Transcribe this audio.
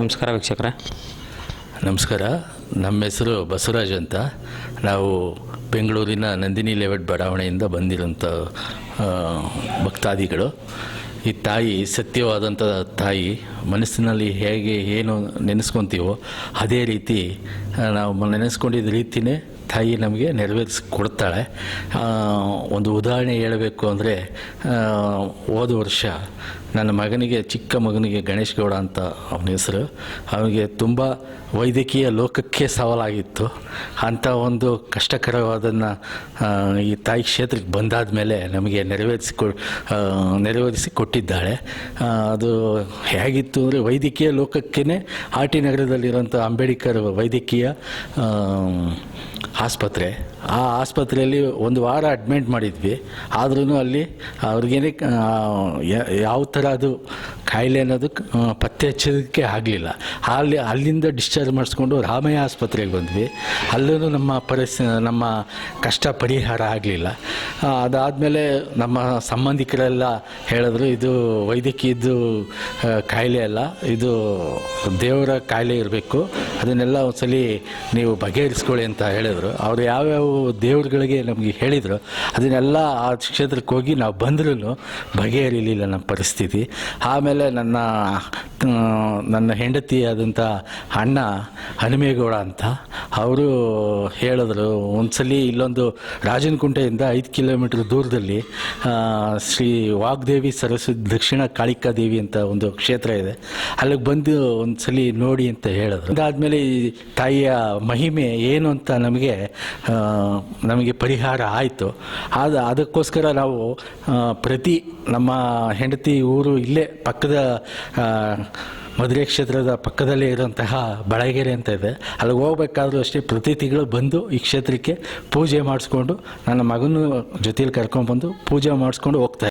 ನಮಸ್ಕಾರ ವೀಕ್ಷಕರ. ನಮಸ್ಕಾರ. ನಮ್ಮ ಹೆಸರು ಬಸವರಾಜ್ ಅಂತ. ನಾವು ಬೆಂಗಳೂರಿನ ನಂದಿನಿ ಲೇಔಟ್ ಬಡಾವಣೆಯಿಂದ ಬಂದಿರುವಂಥ ಭಕ್ತಾದಿಗಳು. ಈ ತಾಯಿ ಸತ್ಯವಾದಂಥ ತಾಯಿ, ಮನಸ್ಸಿನಲ್ಲಿ ಹೇಗೆ, ಏನು ನೆನೆಸ್ಕೊತೀವೋ ಅದೇ ರೀತಿ ನಾವು ನೆನೆಸ್ಕೊಂಡಿದ್ದ ರೀತಿಯೇ ತಾಯಿ ನಮಗೆ ನೆರವೇರಿಸಿ ಕೊಡ್ತಾಳೆ. ಒಂದು ಉದಾಹರಣೆ ಹೇಳಬೇಕು ಅಂದರೆ ಹೋದ ವರ್ಷ ನನ್ನ ಮಗನಿಗೆ, ಚಿಕ್ಕ ಮಗನಿಗೆ ಗಣೇಶ್ ಗೌಡ ಅಂತ ಅವನ ಹೆಸರು. ಅವನಿಗೆ ತುಂಬ ವೈದ್ಯಕೀಯ ಲೋಕಕ್ಕೆ ಸವಾಲಾಗಿತ್ತು. ಅಂಥ ಒಂದು ಕಷ್ಟಕರವಾದನ್ನು ಈ ತಾಯಿ ಕ್ಷೇತ್ರಕ್ಕೆ ಬಂದಾದ ಮೇಲೆ ನಮಗೆ ನೆರವೇರಿಸಿ ಕೊ ನೆರವೇರಿಸಿ ಕೊಟ್ಟಿದ್ದಾಳೆ. ಅದು ಹೇಗಿತ್ತು ಅಂದರೆ, ವೈದ್ಯಕೀಯ ಲೋಕಕ್ಕೇ ಆರ್ ಟಿ ನಗರದಲ್ಲಿರುವಂಥ ಅಂಬೇಡ್ಕರ್ ವೈದ್ಯಕೀಯ ಆಸ್ಪತ್ರೆ. ಆ ಆಸ್ಪತ್ರೆಯಲ್ಲಿ ಒಂದು ವಾರ ಅಡ್ಮಿಂಟ್ ಮಾಡಿದ್ವಿ. ಆದ್ರೂ ಅಲ್ಲಿ ಅವ್ರಿಗೇನೆ ಯಾವ ಥರ ಅದು ಕಾಯಿಲೆ ಅನ್ನೋದು ಪತ್ತೆ ಹಚ್ಚೋದಕ್ಕೆ ಆಗಲಿಲ್ಲ. ಅಲ್ಲಿ, ಅಲ್ಲಿಂದ ಡಿಸ್ಚಾರ್ಜ್ ಮಾಡಿಸ್ಕೊಂಡು ರಾಮಯ್ಯ ಆಸ್ಪತ್ರೆಗೆ ಬಂದ್ವಿ. ಅಲ್ಲೂ ನಮ್ಮ ಪರಿಸ್ಥಿತಿ ನಮ್ಮ ಕಷ್ಟ ಪರಿಹಾರ ಆಗಲಿಲ್ಲ. ಅದಾದಮೇಲೆ ನಮ್ಮ ಸಂಬಂಧಿಕರೆಲ್ಲ ಹೇಳಿದ್ರು, ಇದು ವೈದ್ಯಕೀಯದ್ದು ಕಾಯಿಲೆ ಅಲ್ಲ, ಇದು ದೇವರ ಕಾಯಿಲೆ ಇರಬೇಕು. ಅದನ್ನೆಲ್ಲ ಒಂದ್ಸಲಿ ನೀವು ಬಗೆಹರಿಸ್ಕೊಳ್ಳಿ ಅಂತ ಹೇಳಿದರು. ಅವರು ಯಾವ್ಯಾವ ದೇವ್ರುಗಳಿಗೆ ನಮಗೆ ಹೇಳಿದರು, ಅದನ್ನೆಲ್ಲ ಆ ಕ್ಷೇತ್ರಕ್ಕೆ ಹೋಗಿ ನಾವು ಬಂದ್ರೂ ಬಗೆಹರಿಲಿಲ್ಲ ನಮ್ಮ ಪರಿಸ್ಥಿತಿ. ಆಮೇಲೆ ನನ್ನ ನನ್ನ ಹೆಂಡತಿ ಆದಂಥ ಅಣ್ಣ ಹನುಮೇಗೌಡ ಅಂತ, ಅವರು ಹೇಳಿದ್ರು, ಒಂದ್ಸಲಿ ಇಲ್ಲೊಂದು ರಾಜನಕುಂಟೆಯಿಂದ ಐದು ಕಿಲೋಮೀಟ್ರ್ ದೂರದಲ್ಲಿ ಶ್ರೀ ವಾಗ್ದೇವಿ ಸರಸ್ವತಿ ದಕ್ಷಿಣ ಕಾಳಿಕಾ ದೇವಿ ಅಂತ ಒಂದು ಕ್ಷೇತ್ರ ಇದೆ. ಅಲ್ಲಿಗೆ ಬಂದು ಒಂದ್ಸಲಿ ನೋಡಿ ಅಂತ ಹೇಳಿದ್ರು. ಅದಾದಮೇಲೆ ಈ ತಾಯಿಯ ಮಹಿಮೆ ಏನು ಅಂತ ನಮಗೆ ನಮಗೆ ಪರಿಹಾರ ಆಯಿತು. ಆದ, ಅದಕ್ಕೋಸ್ಕರ ನಾವು ಪ್ರತಿ ನಮ್ಮ ಹೆಂಡತಿ ಊರು ಇಲ್ಲೇ ಪಕ್ಕದ ಮದುವೆ ಕ್ಷೇತ್ರದ ಪಕ್ಕದಲ್ಲೇ ಇರುವಂತಹ ಬಳಗೆರೆ ಅಂತ ಇದೆ. ಅಲ್ಲಿಗೆ ಹೋಗ್ಬೇಕಾದ್ರೂ ಅಷ್ಟೇ ಪ್ರತಿ ತಿಂಗಳು ಬಂದು ಈ ಕ್ಷೇತ್ರಕ್ಕೆ ಪೂಜೆ ಮಾಡಿಸ್ಕೊಂಡು ನನ್ನ ಮಗನ ಜೊತೆಯಲ್ಲಿ ಕರ್ಕೊಂಡ್ಬಂದು ಪೂಜೆ ಮಾಡಿಸ್ಕೊಂಡು ಹೋಗ್ತಾ